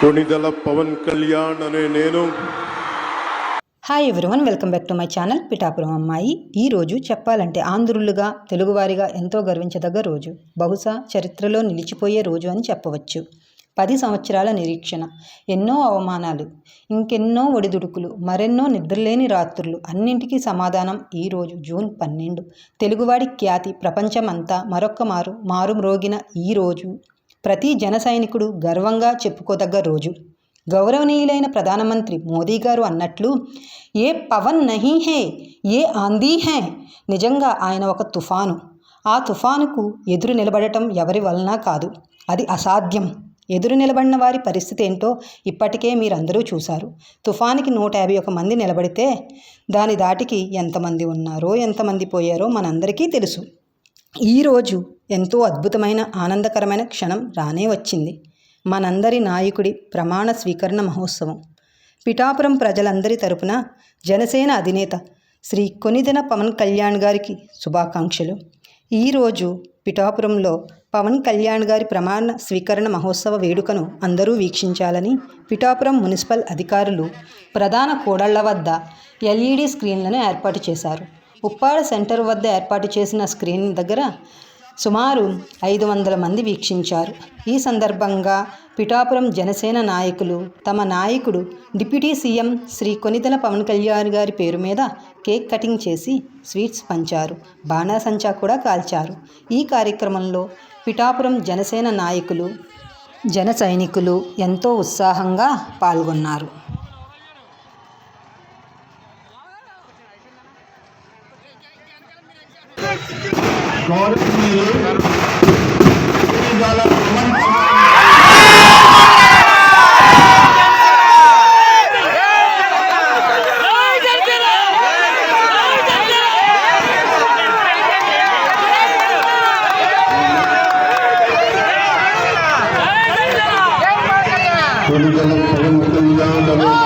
కొణిదల పవన్ కళ్యాణ్ అనే నేను hi everyone welcome back to my channel Pithapuram అమ్మాయి ఈ రోజు చెప్పాలంటే ఆంధ్రులుగా తెలుగువారిగా ఎంతో గర్వించదగ్గ రోజు. బహుశా చరిత్రలో నిలిచిపోయే రోజు అని చెప్పవచ్చు. పది సంవత్సరాల నిరీక్షణ ఎన్నో అవమానాలు ఇంకెన్నో ఒడిదుడుకులు మరెన్నో నిద్రలేని రాత్రులు అన్నింటికీ సమాధానం ఈ రోజు జూన్ పన్నెండు. తెలుగువాడి ఖ్యాతి ప్రపంచమంతా మరొక్క మారు మారు మ్రోగిన ఈ రోజు. ప్రతి జన సైనికుడు గర్వంగా చెప్పుకోదగ్గ రోజు. గౌరవనీయులైన ప్రధానమంత్రి మోదీ గారు అన్నట్లు ఏ పవన్ నహీ హే ఏ ఆందీ హే నిజంగా ఆయన ఒక తుఫాను. ఆ తుఫానుకు ఎదురు నిలబడటం ఎవరి వలన కాదు అది అసాధ్యం. ఎదురు నిలబడిన వారి పరిస్థితి ఏంటో ఇప్పటికే మీరందరూ చూశారు. తుఫానికి నూట యాభై ఒక మంది నిలబడితే దాని దాటికి ఎంతమంది ఉన్నారో ఎంతమంది పోయారో మనందరికీ తెలుసు. ఈరోజు ఎంతో అద్భుతమైన ఆనందకరమైన క్షణం రానే వచ్చింది. మనందరి నాయకుడి ప్రమాణ స్వీకరణ మహోత్సవం. పిఠాపురం ప్రజలందరి తరపున జనసేన అధినేత శ్రీ కొనిదెన పవన్ కళ్యాణ్ గారికి శుభాకాంక్షలు. ఈరోజు పిఠాపురంలో పవన్ కళ్యాణ్ గారి ప్రమాణ స్వీకరణ మహోత్సవ వేడుకను అందరూ వీక్షించాలని పిఠాపురం మున్సిపల్ అధికారులు ప్రధాన కోడళ్ళ వద్ద ఎల్ఈడి స్క్రీన్లను ఏర్పాటు చేశారు. ఉప్పాడ సెంటర్ వద్ద ఏర్పాటు చేసిన స్క్రీన్ దగ్గర సుమారు ఐదు వందల మంది వీక్షించారు. ఈ సందర్భంగా పిఠాపురం జనసేన నాయకులు తమ నాయకుడు డిప్యూటీ సీఎం శ్రీ కొనిదెల పవన్ కళ్యాణ్ గారి పేరు మీద కేక్ కటింగ్ చేసి స్వీట్స్ పంచారు. బాణాసంచా కూడా కాల్చారు. ఈ కార్యక్రమంలో పిఠాపురం జనసేన నాయకులు జన సైనికులు ఎంతో ఉత్సాహంగా పాల్గొన్నారు. గౌరవనీయులు కొణిదెల పవన్ కొణిదెల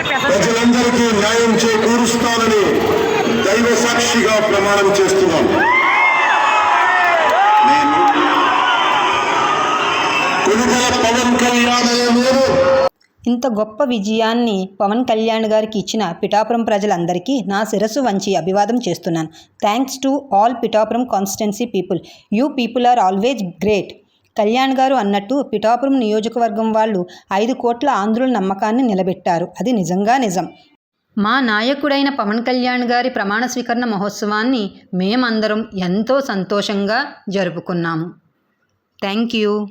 ప్రజలందరికీ న్యాయం చేకూరుస్తానని దైవ సాక్షిగా ప్రమాణం చేస్తున్నాను. నేను కొనుగోల పవన్ కళ్యాణ్ ఇంత గొప్ప విజయాన్ని పవన్ కళ్యాణ్ గారికి ఇచ్చిన పిఠాపురం ప్రజలందరికీ నా శిరస్సు వంచి అభివాదం చేస్తున్నాను. Thanks to all Pithapuram constituency people. You people are always great. Kalyan గారు అన్నట్టు పిఠాపురం నియోజకవర్గం వాళ్ళు ఐదు కోట్ల ఆంధ్రుల నమ్మకాన్ని నిలబెట్టారు. అది నిజంగా నిజం. మా నాయకుడైన పవన్ కళ్యాణ్ గారి ప్రమాణ స్వీకరణ మహోత్సవాన్ని మేమందరం ఎంతో సంతోషంగా జరుపుకున్నాము. Thank you.